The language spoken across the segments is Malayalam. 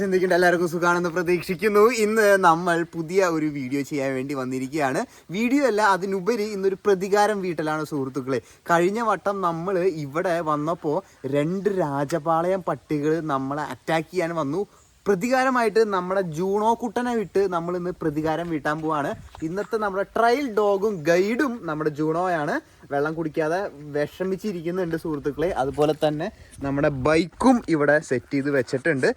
ചിന്തിക്കേണ്ട എല്ലാവർക്കും സുഖാണെന്ന് പ്രതീക്ഷിക്കുന്നു. ഇന്ന് നമ്മൾ പുതിയ ഒരു വീഡിയോ ചെയ്യാൻ വേണ്ടി വന്നിരിക്കുകയാണ്. വീഡിയോ അല്ല അതിനുപരി ഇന്നൊരു പ്രതികാരം വീട്ടിലാണ് സുഹൃത്തുക്കളെ. കഴിഞ്ഞ വട്ടം നമ്മൾ ഇവിടെ വന്നപ്പോൾ രണ്ട് രാജപാളയം പട്ടികൾ നമ്മളെ അറ്റാക്ക് ചെയ്യാൻ വന്നു. പ്രതികാരമായിട്ട് നമ്മുടെ ജൂണോ കുട്ടനെ വിട്ട് നമ്മൾ ഇന്ന് പ്രതികാരം വീട്ടാൻ പോവാണ്. ഇന്നത്തെ നമ്മുടെ ട്രയൽ ഡോഗും ഗൈഡും നമ്മുടെ ജൂണോയാണ്. വെള്ളം കുടിക്കാതെ വിഷമിച്ചിരിക്കുന്നുണ്ട് സുഹൃത്തുക്കളെ. അതുപോലെ തന്നെ നമ്മുടെ ബൈക്കും ഇവിടെ സെറ്റ് ചെയ്ത് വെച്ചിട്ടുണ്ട്.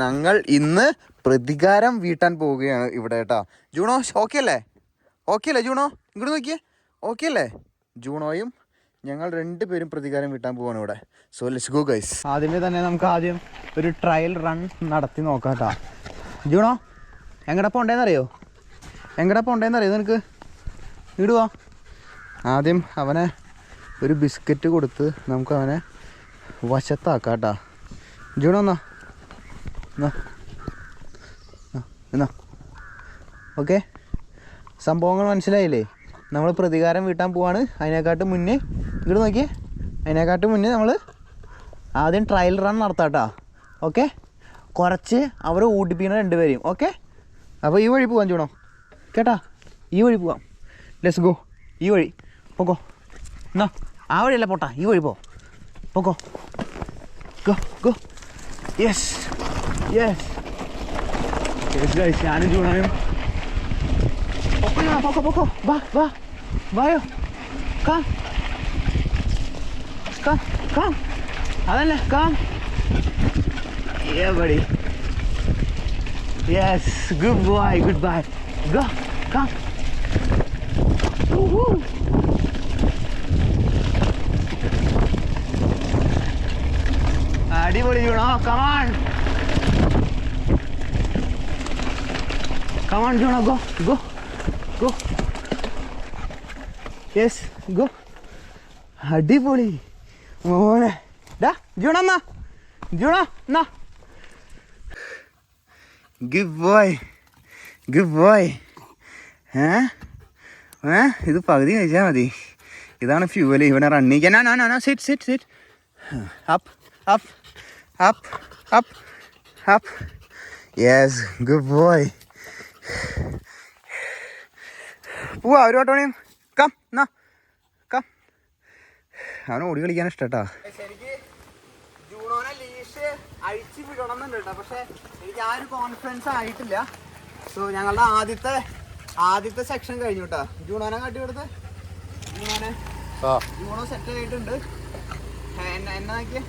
ഞങ്ങൾ ഇന്ന് പ്രതികാരം വീട്ടാൻ പോവുകയാണ് ഇവിടെ കേട്ടോ. ജൂണോ ഓക്കെ അല്ലേ? ഓക്കെ അല്ലേ ജൂണോ? ഇങ്ങോട്ട് നോക്കിയേ. ഓക്കെ അല്ലേ? ജൂണോയും ഞങ്ങൾ രണ്ടുപേരും പ്രതികാരം വീട്ടാൻ പോവാണ് ഇവിടെ. സോ ലെറ്റ്സ് ഗോ ഗൈസ് ആദ്യമേ തന്നെ നമുക്ക് ആദ്യം ഒരു ട്രയൽ റൺ നടത്തി നോക്കാം കേട്ടോ. ജൂണോ എങ്ങടെ പോണ്ടേന്നറിയോ? എങ്ങടെ പോണ്ടേന്നറിയോ നിനക്ക്? ഇടുവാ ആദ്യം അവനെ ഒരു ബിസ്ക്കറ്റ് കൊടുത്ത് നമുക്ക് അവനെ വശത്താക്കാം കേട്ടോ ജൂണോ എന്നാ എന്നാ ഓക്കെ. സംഭവങ്ങൾ മനസ്സിലായില്ലേ? നമ്മൾ പ്രതികാരം വീട്ടാൻ പോവാണ്. അതിനെക്കാട്ട് മുന്നേ ഇങ്ങോട്ട് നോക്കിയേ. അതിനെക്കാട്ട് മുന്നേ നമ്മൾ ആദ്യം ട്രയൽ റൺ നടത്താം ഓക്കെ. കുറച്ച് അവർ ഊട്ടിപ്പിക്കണ രണ്ടുപേരെയും. ഓക്കെ. അപ്പോൾ ഈ വഴി പോവാൻ ചൂടോ കേട്ടാ? ഈ വഴി പോവാം. ലെസ് ഗോ ഈ വഴി. പോകോ. എന്നാ ആ വഴിയല്ല പോട്ട ഈ വഴി പോ. പോകോ. Go go. Yes yes yes guys ഞാനും ജൂണയും പോക്കോ പോക്കോ പോക്കോ. വാ വാ. വായോ. കാം കാം കാം അതല്ലേ calm yeah buddy yes good boy good bye go calm ഊ അടിപൊളി Juno come on come on Juno go go go yes go അടിപൊളി. മോനെ. ഡാ ജൂണ എന്നാ. ജൂണ ഗുഡ് ബോയ് ഗുഡ് ബോയ് ഏ? ഏ? ഇത് പകുതി കഴിച്ചാൽ മതി. ഇതാണ് ഫ്യൂവൽ ഇവനെ റണ്ണിക്കാൻ no no sit sit sit up up up up, up. Yes, good boy. പോവാ ഒരു വട്ടോണിയും കം എന്നാ കം അവന് ഓടി കളിക്കാൻ ഇഷ്ടട്ടാ. ശരിക്ക് ജൂണോനെ ലീഷ് അഴിച്ചു വിടണം എന്നുണ്ട് കേട്ടോ പക്ഷെ എനിക്ക് ആ ഒരു കോൺഫിഡൻസ് ആയിട്ടില്ല. സോ ഞങ്ങളുടെ ആദ്യത്തെ ആദ്യത്തെ സെക്ഷൻ കഴിഞ്ഞു കേട്ടോ ജൂണോനെ കാട്ടി കൊടുത്ത്. ജൂണോനെ. ജൂണോ സെറ്റ് ആയിട്ടുണ്ട്. എന്നെ എന്നെ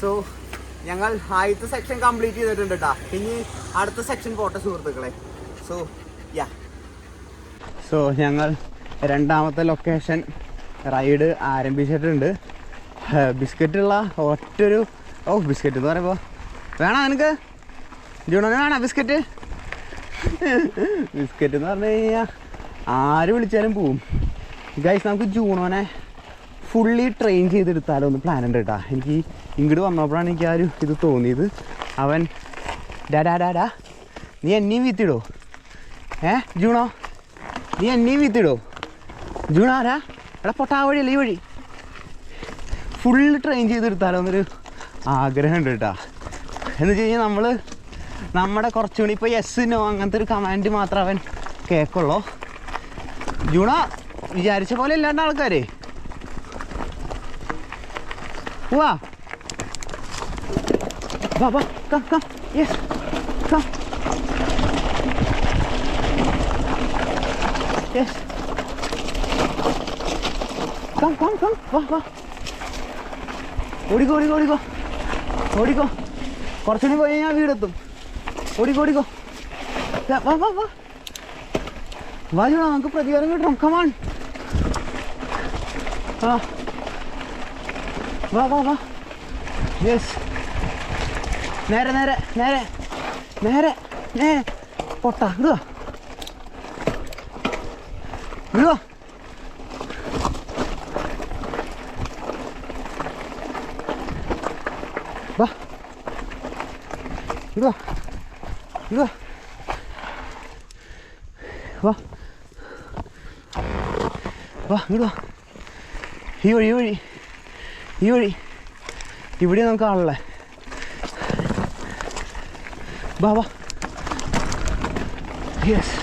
സോ ഞങ്ങൾ ആദ്യത്തെ സെക്ഷൻ കംപ്ലീറ്റ് ചെയ്തിട്ടുണ്ട് കേട്ടോ ഇനി അടുത്ത സെക്ഷൻ പോട്ടെ സുഹൃത്തുക്കളെ. സോ യാ സോ ഞങ്ങൾ രണ്ടാമത്തെ ലൊക്കേഷൻ റൈഡ് ആരംഭിച്ചിട്ടുണ്ട്. ബിസ്ക്കറ്റുള്ള ഒറ്റൊരു ഓ ബിസ്ക്കറ്റ് എന്ന് പറയുമ്പോൾ വേണോ നിനക്ക്? ജൂണോന് വേണോ ബിസ്ക്കറ്റ്? ബിസ്ക്കറ്റ് എന്ന് പറഞ്ഞു കഴിഞ്ഞാൽ ആര് വിളിച്ചാലും പോവും. ഗൈസ് നമുക്ക് ജൂണോനെ ഫുള്ളി ട്രെയിൻ ചെയ്തെടുത്താലോ ഒന്ന് പ്ലാൻ ഉണ്ട് കേട്ടോ എനിക്ക് ഇങ്ങോട്ട് വന്നപ്പോഴാണ് എനിക്ക് ആ ഒരു ഇത് തോന്നിയത്. അവൻ ഡാഡാ ഡാഡാ നീ എന്നെയും വീത്തിടോ. ഏ ജൂണോ? നീ എന്നെയും വീത്തിടോ. ജൂണാരാ ആരാ? എടാ പൊട്ടാ വഴിയല്ല ഈ വഴി? ഫുള്ള് ട്രെയിൻ ചെയ്തെടുത്താലോ എന്നൊരു ആഗ്രഹമുണ്ട് കേട്ടോ എന്ന് വെച്ച് കഴിഞ്ഞാൽ നമ്മൾ നമ്മുടെ കുറച്ചുകൂടി ഇപ്പോൾ യെസ് നോ അങ്ങനത്തെ ഒരു കമാൻഡ് മാത്രം അവൻ കേൾക്കുള്ളൂ ജൂണോ വിചാരിച്ച പോലെ ഇല്ലാണ്ട് ആൾക്കാരെ. വാ വാ വാ come come yes come yes come come come വാ വാ ഓടിക്കോ ഓടിക്കോ ഓടിക്കോ ഓടിക്കോ കുറച്ചുകൂടി പോയി ഞാൻ വീടെത്തും. ഓടിക്കോ ഓടിക്കോ ദാ, വാ വാ വാ വാ. ജോണ നമുക്ക് പ്രതികാരം കിട്ടണം. കമാൺ ആ. വാ വാ വാ. യെസ് നേരെ നേരെ നേരെ. നേരെ നേരെ. പൊട്ട ഇടുക ഇടുക വാ. ഇടുക ഇടുക വാ. വാ ഇടുക ഈ വഴി ഈ വഴി. ഈ വഴി ഇവിടെ നമുക്ക് ആളല്ലേ വാ യെസ്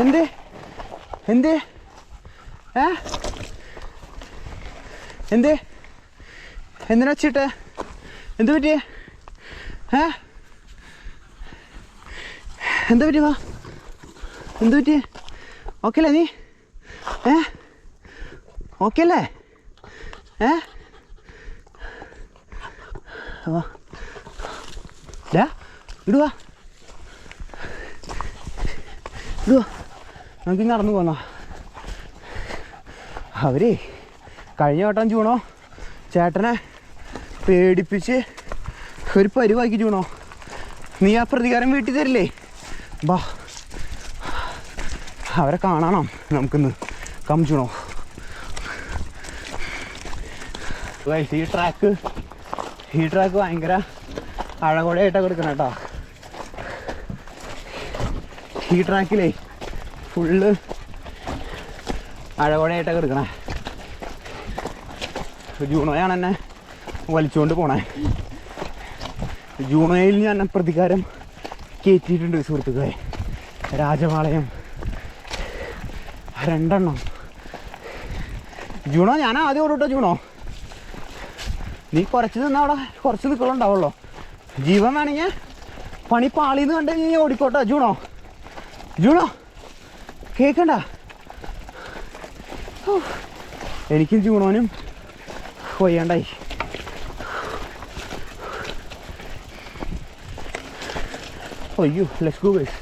എന്ത്? എന്ത്? ഏ? എന്ത്? എന്തിനാ വെച്ചിട്ട്? എന്ത് പറ്റിയേ? ഏ? എന്താ പറ്റി വാ? എന്താ പറ്റി? ഓക്കെ അല്ലേ നീ? ഏ? ഓക്കെ അല്ലേ? ഏ? വാ. ഇടുവാ ഇടുവാ നമുക്ക് നടന്നു പോന്നോ. അവരേ കഴിഞ്ഞ വട്ടം ചൂണോ? ചേട്ടനെ പേടിപ്പിച്ച് ഒരു പരിവാക്കി ചൂണോ? നീ ആ പ്രതികാരം വീട്ടിൽ തരില്ലേ? ബാ. അവരെ കാണണം നമുക്കിന്ന് കമിച്ചണോ ഈ ട്രാക്ക് ഈ ട്രാക്ക് ഭയങ്കര അഴകൊടയായിട്ടാണ് കൊടുക്കണം കേട്ടോ ഈ ട്രാക്കിലേ ഫുള്ള് അഴകൊടയായിട്ടാണ് കൊടുക്കണേ. ജൂണോയാണ് എന്നെ വലിച്ചുകൊണ്ട് പോണേ. ജൂണോയിൽ ഞാൻ പ്രതികാരം കയറ്റിയിട്ടുണ്ട് സുഹൃത്തുക്കളെ രാജപാളയം രണ്ടെണ്ണം. ജൂണോ? ഞാൻ ആദ്യം ഓടിട്ടോ ജൂണോ? നീ കുറച്ച് നിന്നാ അവിടെ കുറച്ച് നിൽക്കലുണ്ടാവുള്ളൂ ജീവൻ വേണമെങ്കിൽ പണി പാളിന്ന് കണ്ടു നീ ഓടിക്കോട്ടോ. ജൂണോ? ജൂണോ? കേൾക്കണ്ട. എനിക്കും ജൂണോനും കൊയ്യണ്ടായി അയ്യോ ലെറ്റ്സ് ഗോ ഗൈസ്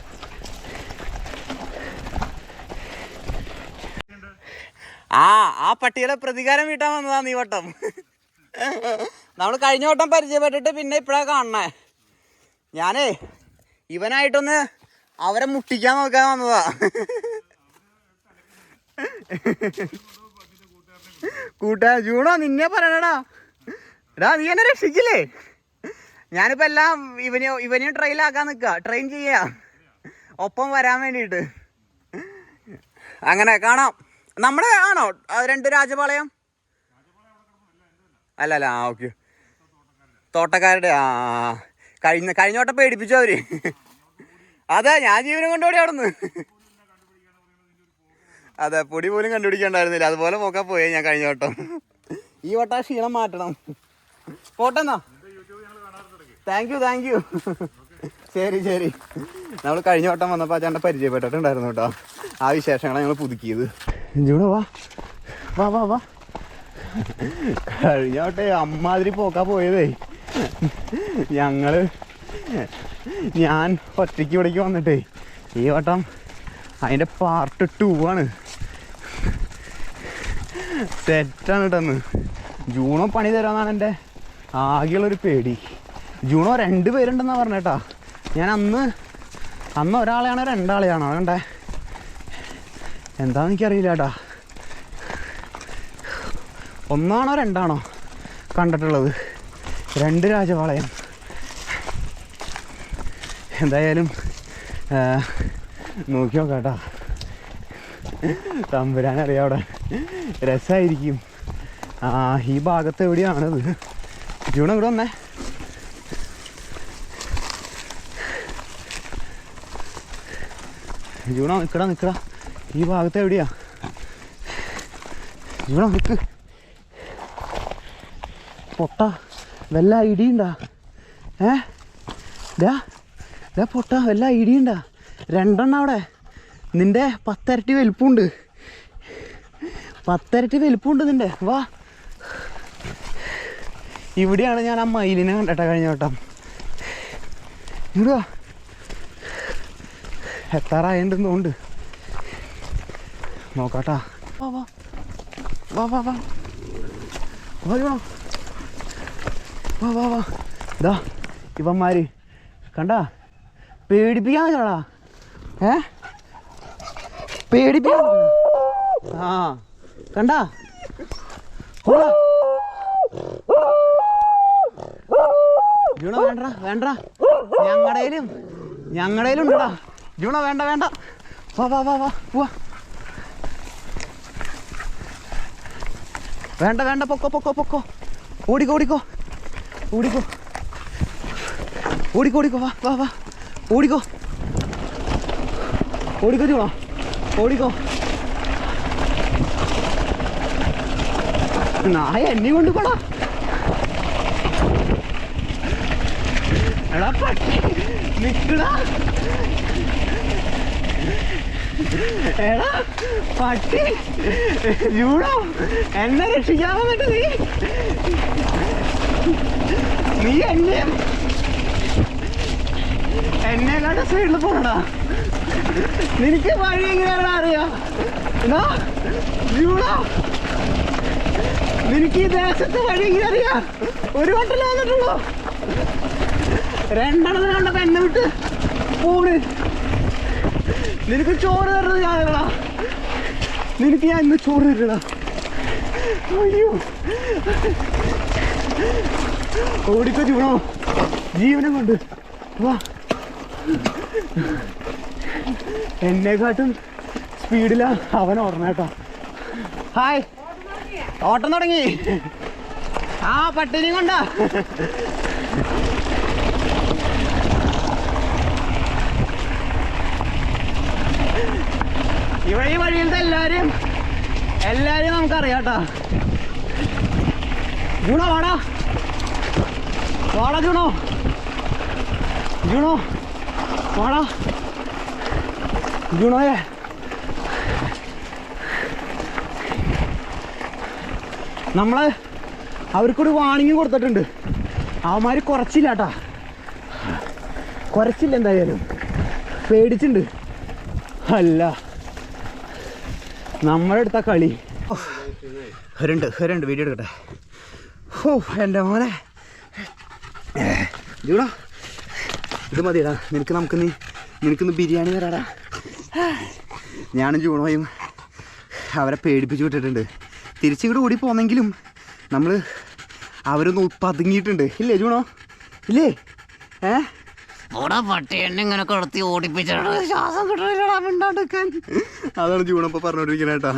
ആ ആ പട്ടിയുടെ പ്രതികാരം വീട്ടാൻ വന്നതാ നീ വട്ടം. നമ്മൾ കഴിഞ്ഞ വട്ടം പരിചയപ്പെട്ടിട്ട് പിന്നെ ഇപ്പഴാ കാണണേ. ഞാനേ ഇവനായിട്ടൊന്ന് അവരെ മുട്ടിക്കാൻ നോക്കാൻ വന്നതാ. കൂട്ടാ ജൂണോ നിന്നെ പറയണടാ. എടാ നീ എന്നെ രക്ഷിക്കില്ലേ? ഞാനിപ്പോ എല്ലാം ഇവനെ ഇവനെയും ട്രെയിലാക്കാൻ നിൽക്കുക ട്രെയിൻ ചെയ്യാ. ഒപ്പം വരാൻ വേണ്ടിയിട്ട്. അങ്ങനെ കാണാം. നമ്മുടെ ആണോ? രണ്ട് രാജപാളയം? അല്ല അല്ല ആ ഓക്കെ. തോട്ടക്കാരുടെ ആ. കഴിഞ്ഞ കഴിഞ്ഞ വട്ടം പേടിപ്പിച്ചു അവർ. അതെ ഞാൻ ജീവനം കൊണ്ടോടി അവിടുന്ന്. അതെ പൊടി പോലും കണ്ടുപിടിക്കണ്ടായിരുന്നില്ല. അതുപോലെ പോക്കാൻ പോയേ ഞാൻ കഴിഞ്ഞ വട്ടം. ഈ വട്ടം ക്ഷീണം മാറ്റണം. പോട്ടെന്നാ. താങ്ക് യു താങ്ക് യു ശരി ശരി. നമ്മൾ കഴിഞ്ഞ വട്ടം വന്നപ്പോൾ ചേട്ടൻ പരിചയപ്പെട്ടിട്ടുണ്ടായിരുന്നു കേട്ടോ. ആ വിശേഷങ്ങളാണ് ഞങ്ങൾ പുതുക്കിയത്. ജൂണോ വാ. വാ വാ വാ. കഴിഞ്ഞ വട്ടേ അമ്മാതിരി പോക്കാ പോയതേ. ഞങ്ങൾ ഞാൻ ഒറ്റയ്ക്ക് ഇവിടേക്ക് വന്നിട്ടേ. ഈ വട്ടം അതിന്റെ പാർട്ട് ടു ആണ്. സെറ്റാണ് കേട്ടോ ജൂണോ പണി തരാമെന്നാണ് എന്റെ ആകെയുള്ളൊരു പേടി. ജൂണോ രണ്ട് പേരുണ്ടെന്നാ പറഞ്ഞേട്ടാ. ഞാൻ അന്ന് അന്ന് ഒരാളെയാണോ രണ്ടാളെയാണോ? കണ്ടേ. എന്താണെന്ന് എനിക്കറിയില്ല കേട്ടാ ഒന്നാണോ രണ്ടാണോ കണ്ടിട്ടുള്ളത്? രണ്ട് രാജപാളയം എന്തായാലും നോക്കി നോക്കാം കേട്ടാ തമ്പുരാൻ അറിയാം അവിടെ. രസമായിരിക്കും ആ ഈ ഭാഗത്ത് എവിടെയാണത് ജൂൺ ഇവിടെ വന്നേ? ജൂണോ നിൽക്കടാ നിൽക്കടാ ഈ ഭാഗത്ത് എവിടെയാ? ജൂണോ നിൽക്ക് പൊട്ട. വല്ല ഇടിയുണ്ടാ ഏ? ഇതാ ഇതാ പൊട്ട വല്ല ഇടിയുണ്ടാ രണ്ടെണ്ണം അവിടെ. നിന്റെ പത്തരട്ടി വലിപ്പമുണ്ട് പത്തരട്ടി വലിപ്പമുണ്ട് നിന്റെ. വാ. ഇവിടെയാണ് ഞാൻ ആ മയിലിനെ കണ്ടിട്ടാ കഴിഞ്ഞ വട്ടം. ഇവിടുവാ എത്താറായിട്ടുണ്ടോണ്ട് നോക്കാട്ടാ. വാ വാ. വാ വാ വാ. വാ. വാ വാ വാ. ഇതാ ഇവന്മാര്. കണ്ടാ? പേടിപ്പിക്കാൻ ചേടാ ഏ? പേടിപ്പിക്കാൻ ആ കണ്ടാ? വേണ്ട വേണ്ട ഞങ്ങളുടെ ഞങ്ങടേലും ഉണ്ടടാ ജൂണ വേണ്ട വേണ്ട. വാ വാ വാ വാ. പോവാ വേണ്ട വേണ്ട പൊക്കോ പൊക്കോ പൊക്കോ. ഓടിക്കോ ഓടിക്കോ. ഓടിക്കോ. ഓടിക്കോ ഓടിക്കോ വാ വാ വാ. ഓടിക്കോ. ഓടിക്കോ ജൂണോ. ഓടിക്കോ. നായ എന്നെ കൊണ്ട് പോടാ എടാ പട്ടി. നിക്കടാ. എടാ പട്ടി. ജൂടോ എന്നെ രക്ഷിക്കാൻ വന്നിട്ട് നീ. നീ എന്നെ എന്നെ കണ്ട സൈഡിൽ പോണടാ നിനക്ക് വഴി എങ്ങനെയാണ് അറിയാ. എന്നാ ജൂടോ നിനക്ക് ഈ ദേശത്തെ വഴി എങ്ങനെ അറിയാ? ഒരു വട്ടല്ലേ വന്നിട്ടുള്ളൂ. രണ്ടെണ്ണത്തിന് കണ്ടപ്പോ എന്നെ വിട്ട് പോണ്. നിനക്ക് ചോറ് തരുന്നത് ഞാനല്ലടാ നിനക്ക് ഞാൻ ഇന്ന് ചോറ് തരണ അയ്യോ. ഓടിക്കോ ചൂണോ ജീവനം കൊണ്ട്. വാ. എന്നെക്കാട്ടും സ്പീഡിലാ അവൻ ഓടണം കേട്ടോ. ഹായ്. ഓട്ടം തുടങ്ങി. ആ പട്ടിനി കൊണ്ടാ ഇവിടെ ഈ വഴിയിലത്തെ എല്ലാരെയും എല്ലാരും നമുക്കറിയാട്ടോ. ഗുണോ വാടാ. വാടാ ഗുണോ ഗുണോ വാടാ. ഗുണോയെ നമ്മൾ അവർക്കൊരു വാണിംഗ് കൊടുത്തിട്ടുണ്ട്. അവന്മാര് കുറച്ചില്ല കേട്ടാ കുറച്ചില്ല എന്തായാലും. പേടിച്ചിട്ടുണ്ട് അല്ല. നമ്മളെടുത്ത കളി. ഹരുണ്ട് ഹരുണ്ട് വീഡിയോ എടുക്കട്ടെ. ഓ എന്റെ മോനെ. ജൂടാ ഇത് മതിയടാ. നിനക്ക് നമുക്ക് നീ നിനക്കൊന്ന് ബിരിയാണി തരാടാ. ഞാനും ജൂണോയും അവരെ പേടിപ്പിച്ചു വിട്ടിട്ടുണ്ട്. തിരിച്ചിങ്ങോട്ട് ഓടി പോന്നെങ്കിലും നമ്മൾ അവരൊന്ന് പതുങ്ങിയിട്ടുണ്ട്. ഇല്ലേ ജൂണോ? ഇല്ലേ? ഏ? ഓടാ പട്ടി എന്നെ ഇങ്ങനെ കിടത്തി ഓടിപ്പിച്ചിട്ട് ശ്വാസം കിട്ടണില്ലടാ മിണ്ടാണ്ടിരിക്കാൻ. അതാണ് ജൂണപ്പോൾ പറഞ്ഞോണ്ടിരിക്കുന്നത് കേട്ടോ.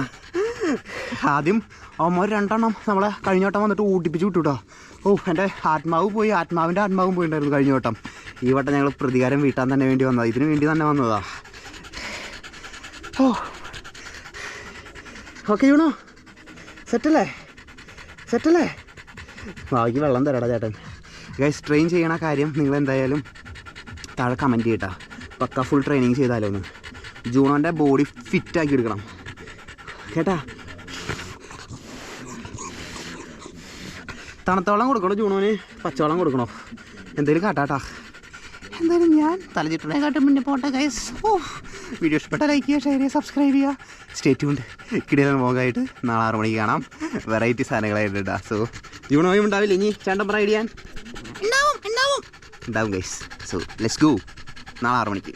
ആദ്യം അവന്മാർ രണ്ടെണ്ണം നമ്മളെ കഴിഞ്ഞ വട്ടം വന്നിട്ട് ഊട്ടിപ്പിച്ച് വിട്ടു ഓ എന്റെ ആത്മാവ് പോയി ആത്മാവിന്റെ ആത്മാവും പോയിട്ടുണ്ടായിരുന്നു കഴിഞ്ഞ വട്ടം. ഈ വട്ടം ഞങ്ങൾ പ്രതികാരം വീട്ടാൻ തന്നെ വേണ്ടി വന്നതാണ് ഇതിനു വേണ്ടി തന്നെ വന്നതാ. ഓ. ഓക്കെ ജൂണോ സെറ്റല്ലേ? സെറ്റല്ലേ? ബാക്കി വെള്ളം തരാടാ ചേട്ടൻ. ഗൈസ് ട്രെയിൻ ചെയ്യണ കാര്യം നിങ്ങൾ എന്തായാലും താഴെ കമന്റ് ചെയ്യട്ടാ. പക്ക ഫുൾ ട്രെയിനിങ് ചെയ്താലോ ഒന്ന് ജൂണോന്റെ ബോഡി ഫിറ്റ് ആക്കി എടുക്കണം. കേട്ടാ? തണുത്ത വെള്ളം കൊടുക്കണോ ജൂണോന്? പച്ചവെള്ളം കൊടുക്കണോ? എന്തേലും കാട്ടാട്ടാ. എന്തായാലും ഞാൻ തലചിട്ടണേക്കാട്ടും മുന്നേ പോട്ടെ ഗൈസ് ഓ വീഡിയോ ഇഷ്ടപ്പെട്ട ലൈക്ക് ചെയ്യുക ഷെയർ ചെയ്യുക സബ്സ്ക്രൈബ് ചെയ്യുക. സ്റ്റേറ്റ് ഉണ്ട് കിടിലൻ മോഗായിട്ട് നാളെ ആറ് മണിക്ക് കാണാം. വെറൈറ്റി സാധനങ്ങളായിട്ട് സോ ജൂണോയും ഉണ്ടാവില്ല? ഇനി ചേട്ടൻ ഉണ്ടാവും ഉണ്ടാവും ഉണ്ടാവും ഗൈസ് സോ ലെറ്റ്സ് ഗോ നാളെ ആറ് മണിക്ക്